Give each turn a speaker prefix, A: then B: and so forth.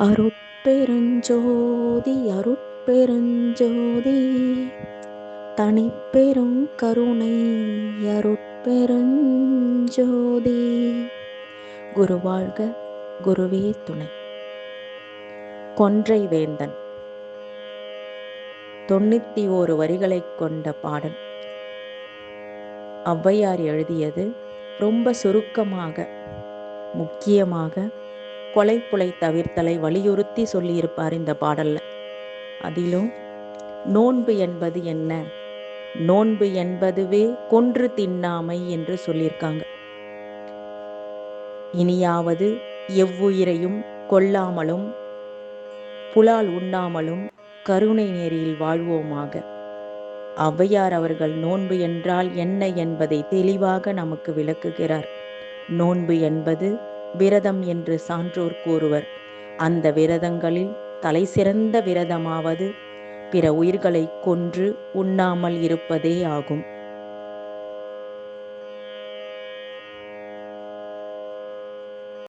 A: அருட்பெருஞ்சோதி அருட்பெருஞ்சோதி தனிப்பெரும் கருணை அருட்பெருஞ்சோதி. குரு வாழ்க குருவே துணை. கொன்றை வேந்தன். தொண்ணூத்தி ஓரு வரிகளைக் கொண்ட பாடல். ஔவையார் எழுதியது ரொம்ப சுருக்கமாக முக்கியமாக கொலைப்புலை தவிர்த்தலை வலியுறுத்தி சொல்லியிருப்பார் இந்த பாடல்ல. அதிலும் நோன்பு என்பது என்ன? நோன்பு என்பதுவே கொன்று தின்னாமை என்று சொல்லியிருக்காங்க. இனியாவது எவ்வுயிரையும் கொல்லாமலும் புலால் உண்ணாமலும் கருணை நேரில் வாழ்வோமாக. ஔவையார் அவர்கள் நோன்பு என்றால் என்ன என்பதை தெளிவாக நமக்கு விளக்குகிறார். நோன்பு என்பது விரதம் என்று சான்றோர் கூறுவர். அந்த விரதங்களில் தலை சிறந்த விரதமாவது பிற உயிர்களை கொன்று உண்ணாமல் இருப்பதே ஆகும்.